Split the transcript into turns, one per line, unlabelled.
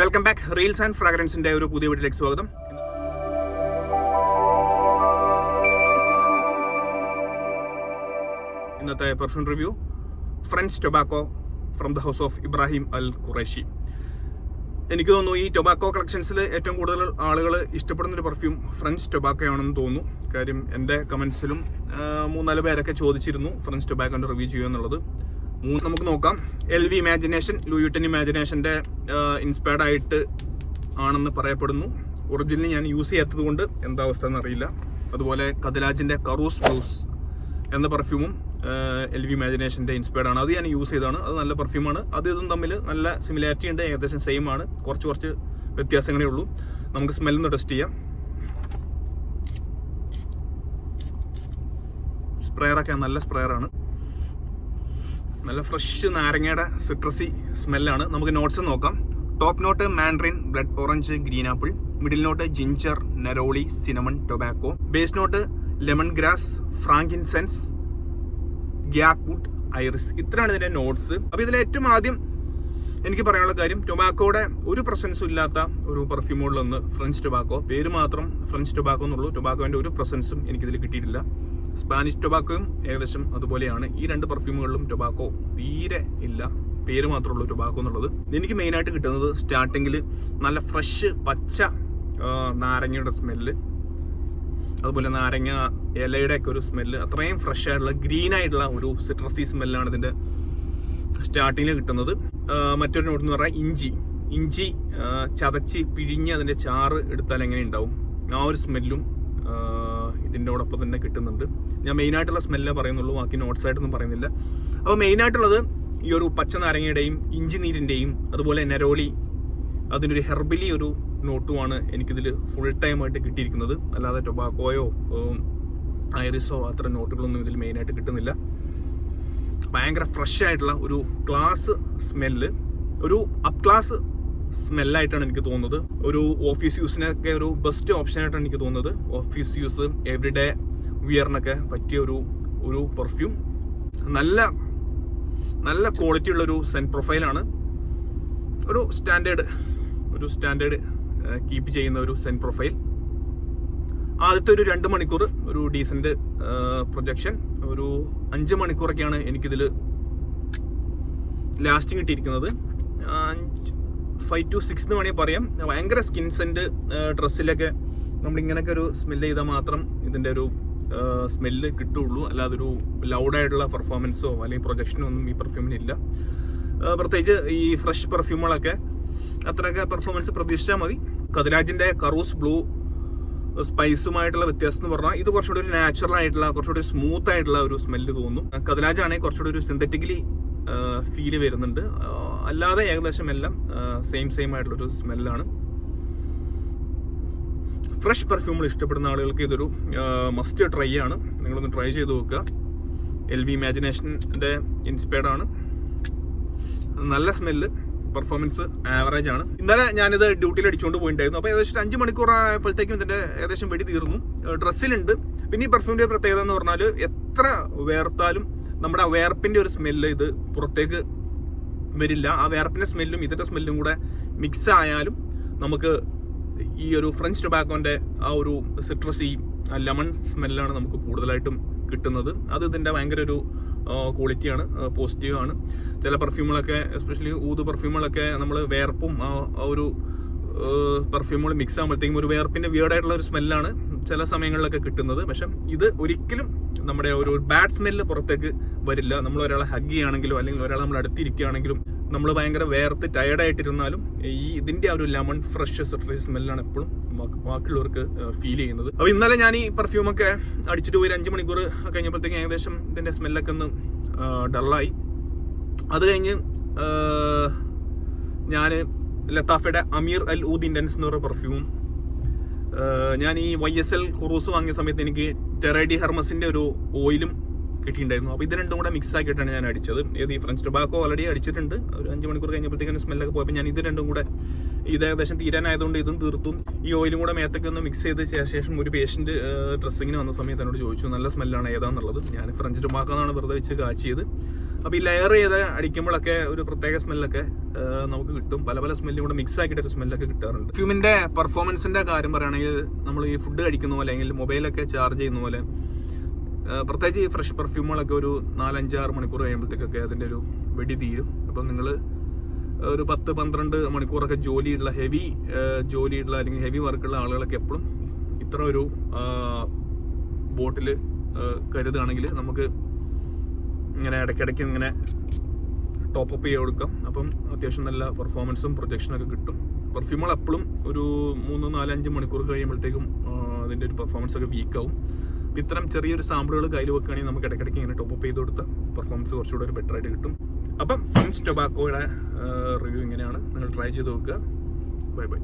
Welcome back reels and ഫ്രാഗ്രൻസിന്റെ ഒരു പുതിയ വീട്ടിലേക്ക് സ്വാഗതം. ഇന്നത്തെ perfume review French tobacco from the house of Ibrahim Al Qureshi എനിക്ക് തോന്നുന്നു ഈ ടൊബാക്കോ കളക്ഷൻസിൽ ഏറ്റവും കൂടുതൽ ആളുകൾ ഇഷ്ടപ്പെടുന്നൊരു പെർഫ്യൂം ഫ്രഞ്ച് ടൊബാക്കോ ആണെന്ന് തോന്നുന്നു. കാര്യം എന്റെ കമൻസിലും മൂന്നാൽ പേരൊക്കെ ചോദിച്ചിരുന്നു ഫ്രഞ്ച് ടൊബാക്കോന്റെ റിവ്യൂ ചെയ്യുക എന്നുള്ളത്. മൂന്ന് നമുക്ക് നോക്കാം. L V imagination Louis Vuitton ഇമാജിനേഷന്റെ inspired ആയിട്ട് ആണെന്ന് പറയപ്പെടുന്നു. ഒറിജിനലി ഞാൻ യൂസ് ചെയ്യാത്തത് കൊണ്ട് എന്താ അവസ്ഥ എന്നറിയില്ല. അതുപോലെ കതിലാജിന്റെ കറൂസ് ബ്ലൂസ് എന്ന പെർഫ്യൂമും എൽ വി ഇമാജിനേഷന്റെ ഇൻസ്പയർഡ് ആണ്. അത് ഞാൻ യൂസ് ചെയ്തതാണ്. അത് നല്ല പെർഫ്യൂമാണ് അത് ഇതും തമ്മിൽ നല്ല സിമിലാരിറ്റി ഉണ്ട്. ഏകദേശം സെയിം ആണ്. കുറച്ച് കുറച്ച് വ്യത്യാസങ്ങളേ ഉള്ളൂ. നമുക്ക് സ്മെല്ലൊന്ന് ടെസ്റ്റ് ചെയ്യാം. സ്പ്രെയറൊക്കെ നല്ല സ്പ്രെയറാണ് നല്ല ഫ്രഷ് നാരങ്ങയുടെ സിട്രസി സ്മെല്ലാണ് നമുക്ക് നോട്ട്സ് നോക്കാം. Top note mandarin blood orange green apple middle note ginger neroli cinnamon tobacco base note lemon grass frankincense guaiac wood iris ഇത്രയാണ് ഇതിന്റെ നോട്ട്സ് അപ്പോൾ ഇതിൽ ഏറ്റവും ആദ്യം എനിക്ക് പറയാനുള്ള കാര്യം ടൊബാക്കോയുടെ ഒരു പ്രസൻസും ഇല്ലാത്ത ഒരു പെർഫ്യൂമുകളിലൊന്ന് ഫ്രഞ്ച് ടൊബാക്കോ പേര് മാത്രം ഫ്രഞ്ച് ടൊബാക്കോ എന്നുള്ളൂ ടൊബാക്കോന്റെ ഒരു പ്രസൻസും എനിക്കിതിൽ കിട്ടിയിട്ടില്ല. സ്പാനിഷ് ടൊബാക്കോയും ഏകദേശം അതുപോലെയാണ്. ഈ രണ്ട് പെർഫ്യൂമുകളിലും ടൊബാക്കോ തീരെ ഇല്ല. പേര് മാത്രമേ ഉള്ളൂ ടൊബാക്കോ എന്നുള്ളത്. എനിക്ക് മെയിനായിട്ട് കിട്ടുന്നത് സ്റ്റാർട്ടിങ്ങിൽ നല്ല ഫ്രഷ് പച്ച നാരങ്ങയുടെ സ്മെല്ല് അതുപോലെ നാരങ്ങ ഇലയുടെ ഒക്കെ ഒരു സ്മെല്ല് അത്രയും ഫ്രഷ് ആയിട്ടുള്ള ഗ്രീൻ ആയിട്ടുള്ള ഒരു സിട്രസി സ്മെല്ലാണ് ഇതിന്റെ സ്റ്റാർട്ടിങ്ങിൽ കിട്ടുന്നത്. മറ്റൊരു നോട്ട് എന്ന് പറഞ്ഞാൽ ഇഞ്ചി. ഇഞ്ചി ചതച്ച് പിഴിഞ്ഞ് അതിന്റെ ചാറ് എടുത്താൽ എങ്ങനെ ഉണ്ടാവും? ആ ഒരു സ്മെല്ലും ഇതിന്റെ ഒപ്പം തന്നെ കിട്ടുന്നുണ്ട്. ഞാൻ മെയിനായിട്ടുള്ള സ്മെല്ലേ പറയുന്നുള്ളൂ ബാക്കി നോട്ട്സ് ആയിട്ടൊന്നും പറയുന്നില്ല. അപ്പോൾ മെയിനായിട്ടുള്ളത് ഈ ഒരു പച്ച നാരങ്ങയുടെയും ഇഞ്ചി നീരിന്റെയും അതുപോലെ നരോളി അതിനൊരു ഹെർബലി ഒരു നോട്ടുമാണ് എനിക്കിതിൽ ഫുൾ ടൈം ആയിട്ട് കിട്ടിയിരിക്കുന്നത്. അല്ലാതെ ടൊബാക്കോയോ ഐറിസോ അത്ര നോട്ടുകളൊന്നും ഇതിൽ മെയിനായിട്ട് കിട്ടുന്നില്ല. ഭയങ്കര ഫ്രഷ് ആയിട്ടുള്ള ഒരു ക്ലാസ് സ്മെല്ല് ഒരു അപ് ക്ലാസ് സ്മെല്ലായിട്ടാണ് എനിക്ക് തോന്നുന്നത്. ഒരു ഓഫീസ് യൂസിനൊക്കെ ഒരു ബെസ്റ്റ് ഓപ്ഷൻ ആയിട്ടാണ് എനിക്ക് തോന്നുന്നത്. ഓഫീസ് യൂസ് എവറിഡേ വിയറിനൊക്കെ പറ്റിയ ഒരു ഒരു പെർഫ്യൂം നല്ല നല്ല ക്വാളിറ്റി ഉള്ളൊരു സെന്റ് സെൻ പ്രൊഫൈലാണ് ഒരു സ്റ്റാൻഡേർഡ് ഒരു സ്റ്റാൻഡേർഡ് കീപ്പ് ചെയ്യുന്ന ഒരു സെന്റ് പ്രൊഫൈൽ ആദ്യത്തെ ഒരു രണ്ട് മണിക്കൂർ ഒരു ഡീസന്റ് പ്രൊജക്ഷൻ ഒരു അഞ്ച് മണിക്കൂറൊക്കെയാണ് എനിക്കിതിൽ ലാസ്റ്റിംഗ് കിട്ടിയിരിക്കുന്നത്. ഫൈവ് ടു സിക്സ് എന്ന് വേണമെങ്കിൽ പറയാം. ഭയങ്കര സ്കിൻ സെന്റ് ഡ്രസ്സിലൊക്കെ നമ്മളിങ്ങനൊക്കെ ഒരു സ്മെല്ല് ചെയ്താൽ മാത്രം ഇതിന്റെ ഒരു സ്മെല്ല് കിട്ടുള്ളൂ അല്ലാതെ ഒരു ലൗഡായിട്ടുള്ള പെർഫോമൻസോ അല്ലെങ്കിൽ പ്രൊജക്ഷനോ ഒന്നും ഈ പെർഫ്യൂമിന് ഇല്ല. പ്രത്യേകിച്ച് ഈ ഫ്രഷ് പെർഫ്യൂമുകളൊക്കെ അത്രയൊക്കെ പെർഫോമൻസ് പ്രതീക്ഷിച്ചാൽ മതി. കതിരാജിന്റെ കറൂസ് ബ്ലൂ സ്പൈസുമായിട്ടുള്ള വ്യത്യാസം എന്ന് പറഞ്ഞാൽ ഇത് കുറച്ചുകൂടി ഒരു നാച്ചുറൽ ആയിട്ടുള്ള കുറച്ചുകൂടി സ്മൂത്ത് ആയിട്ടുള്ള ഒരു സ്മെല്ല് തോന്നുന്നു. കതിരാജാണെങ്കിൽ കുറച്ചുകൂടി ഒരു സിന്തറ്റിക്കലി ഫീൽ വരുന്നുണ്ട്. അല്ലാതെ ഏകദേശം എല്ലാം സെയിം സെയിം ആയിട്ടുള്ള ഒരു സ്മെല്ലാണ് ഫ്രഷ് പെർഫ്യൂമുകൾ ഇഷ്ടപ്പെടുന്ന ആളുകൾക്ക് ഇതൊരു മസ്റ്റ് ട്രൈ ആണ്. നിങ്ങളൊന്ന് ട്രൈ ചെയ്ത് നോക്കുക. എൽ വി ഇമാജിനേഷന്റെ ഇൻസ്പയർഡ് ആണ്. നല്ല സ്മെല്ല് പെർഫോമൻസ് ആവറേജ് ആണ്. ഇന്നലെ ഞാനിത് ഡ്യൂട്ടിയിൽ അടിച്ചുകൊണ്ട് പോയിട്ടുണ്ടായിരുന്നു അപ്പോൾ ഏകദേശം അഞ്ച് മണിക്കൂർ ആയപ്പോഴത്തേക്കും ഇതിന്റെ ഏകദേശം വെടി തീർന്നു. ഡ്രസ്സിലുണ്ട് പിന്നെ ഈ പെർഫ്യൂമിന്റെ പ്രത്യേകത എന്ന് പറഞ്ഞാൽ എത്ര വേർത്താലും നമ്മുടെ വേർപ്പിന്റെ ഒരു സ്മെല്ല് ഇത് പുറത്തേക്ക് വരില്ല. ആ വേർപ്പിന്റെ സ്മെല്ലും ഇതിന്റെ സ്മെല്ലും കൂടെ മിക്സ് ആയാലും നമുക്ക് ഈ ഒരു ഫ്രഞ്ച് ടൊബാക്കോന്റെ ആ ഒരു സിട്രസി ലെമൺ സ്മെല്ലാണ് നമുക്ക് കൂടുതലായിട്ടും കിട്ടുന്നത്. അത് ഇതിന്റെ ഭയങ്കര ഒരു ക്വാളിറ്റിയാണ് പോസിറ്റീവാണ് ചില പെർഫ്യൂമുകളൊക്കെ എസ്പെഷ്യലി ഊത് പെർഫ്യൂമുകളൊക്കെ നമ്മൾ വേർപ്പും ആ ഒരു പെർഫ്യൂമുകൾ മിക്സ് ആകുമ്പോഴത്തേക്കും ഒരു വേർപ്പിന്റെ വിയേർഡായിട്ടുള്ള ഒരു സ്മെല്ലാണ് ചില സമയങ്ങളിലൊക്കെ കിട്ടുന്നത്. പക്ഷെ ഇത് ഒരിക്കലും നമ്മുടെ ഒരു ബാഡ് സ്മെല്ല് പുറത്തേക്ക് വരില്ല. നമ്മൾ ഒരാളെ ഹഗ് ചെയ്യുകയാണെങ്കിലും അല്ലെങ്കിൽ ഒരാൾ നമ്മൾ അടുത്തിരിക്കുകയാണെങ്കിലും നമ്മൾ ഭയങ്കര വേർത്ത് ടയർഡായിട്ടിരുന്നാലും ഈ ഇതിന്റെ ആ ഒരു ലെമൺ ഫ്രഷ് സിട്രസ് സ്മെല്ലാണ് എപ്പോഴും ബാക്കിയുള്ളവർക്ക് ഫീൽ ചെയ്യുന്നത്. അപ്പോൾ ഇന്നലെ ഞാൻ ഈ പെർഫ്യൂമൊക്കെ അടിച്ചിട്ട് പോയി ഒരു അഞ്ച് മണിക്കൂർ കഴിഞ്ഞപ്പോഴത്തേക്കും ഏകദേശം ഇതിന്റെ സ്മെല്ലൊക്കെ ഒന്ന് ഡള്ളായി അത് കഴിഞ്ഞ് ഞാൻ ലത്താഫയുടെ അമീർ അൽ ഊദ് ഇൻഡൻസ് എന്ന് പറയുന്ന പെർഫ്യൂമും ഞാൻ ഈ വൈ എസ് എൽ ഹുറൂസ് വാങ്ങിയ സമയത്ത് എനിക്ക് ടെറൈഡി ഹെർമസിന്റെ ഒരു ഓയിലും കിട്ടിയിട്ടുണ്ടായിരുന്നു. അപ്പോൾ ഇത് രണ്ടും കൂടെ മിക്സ് ആക്കിയിട്ടാണ് ഞാൻ അടിച്ചത്. ഏത് ഈ ഫ്രഞ്ച് ടൊബാക്കോ ഓൾറെഡി അടിച്ചിട്ടുണ്ട്. ഒരു അഞ്ച് മണിക്കൂർ കഴിഞ്ഞപ്പോഴത്തേക്കും സ്മെല്ലൊക്കെ പോയപ്പോൾ ഞാൻ ഇത് രണ്ടും കൂടെ ഇത് ഏകദേശം തീരാനായതുകൊണ്ട് ഇതും തീർത്തും. ഈ ഓയിലും കൂടെ മേത്തൊക്കെ ഒന്ന് മിക്സ് ചെയ്ത് ശേഷം ഒരു പേഷ്യന്റ് ഡ്രസ്സിങ്ങിന് വന്ന സമയത്ത് എന്നോട് ചോദിച്ചു നല്ല സ്മെല്ലാണ് ഏതാണെന്നുള്ളത് ഞാൻ ഫ്രഞ്ച് ടൊബാക്കോ എന്നാണ് വെറുതെ വെച്ച് കാച്ചിയത്. അപ്പോൾ ഈ ലെയർ ചെയ്ത് അടിക്കുമ്പോഴൊക്കെ ഒരു പ്രത്യേക സ്മെല്ലൊക്കെ നമുക്ക് കിട്ടും. പല പല സ്മെല്ലും കൂടെ മിക്സ് ആക്കിയിട്ട് ഒരു സ്മെല്ലൊക്കെ കിട്ടാറുണ്ട്. ഫ്യൂമിന്റെ പെർഫോമൻസിന്റെ കാര്യം പറയുകയാണെങ്കിൽ നമ്മൾ ഈ ഫുഡ് കഴിക്കുന്ന പോലെ അല്ലെങ്കിൽ മൊബൈലൊക്കെ ചാർജ് ചെയ്യുന്ന പോലെ പ്രത്യേകിച്ച് ഈ ഫ്രഷ് പെർഫ്യൂമുകളൊക്കെ ഒരു നാലഞ്ചാറ് മണിക്കൂർ കഴിയുമ്പോഴത്തേക്കൊക്കെ അതിന്റെ ഒരു വെടി തീരും. അപ്പം നിങ്ങൾ ഒരു പത്ത് പന്ത്രണ്ട് മണിക്കൂറൊക്കെ ജോലിയുള്ള ഹെവി ജോലിയുള്ള അല്ലെങ്കിൽ ഹെവി വർക്കുള്ള ആളുകളൊക്കെ എപ്പോഴും ഇത്ര ഒരു ബോട്ടിൽ കരുതുകയാണെങ്കിൽ നമുക്ക് ഇങ്ങനെ ഇടയ്ക്കിടയ്ക്ക് ഇങ്ങനെ ടോപ്പ് അപ്പ് ചെയ്ത് കൊടുക്കാം. അപ്പം അത്യാവശ്യം നല്ല പെർഫോമൻസും പ്രൊജക്ഷനും ഒക്കെ കിട്ടും. പെർഫ്യൂമുകൾ എപ്പോഴും ഒരു മൂന്ന് നാലഞ്ച് മണിക്കൂർ കഴിയുമ്പോഴത്തേക്കും അതിന്റെ ഒരു പെർഫോമൻസ് ഒക്കെ വീക്കാവും അപ്പം ഇത്തരം ചെറിയൊരു സാമ്പിളുകൾ കയ്യിൽ വെക്കുകയാണെങ്കിൽ നമുക്ക് ഇടയ്ക്കിടയ്ക്ക് ഇങ്ങനെ ടോപ്പ് അപ്പ് ചെയ്ത് കൊടുത്ത് പെർഫോമൻസ് കുറച്ചുകൂടെ ഒരു ബെറ്റർ ആയിട്ട് കിട്ടും. അപ്പം ഫ്രണ്ട്സ് ടൊബാക്കോയുടെ റിവ്യൂ ഇങ്ങനെയാണ്. നിങ്ങൾ ട്രൈ ചെയ്ത് നോക്കുക. Bye bye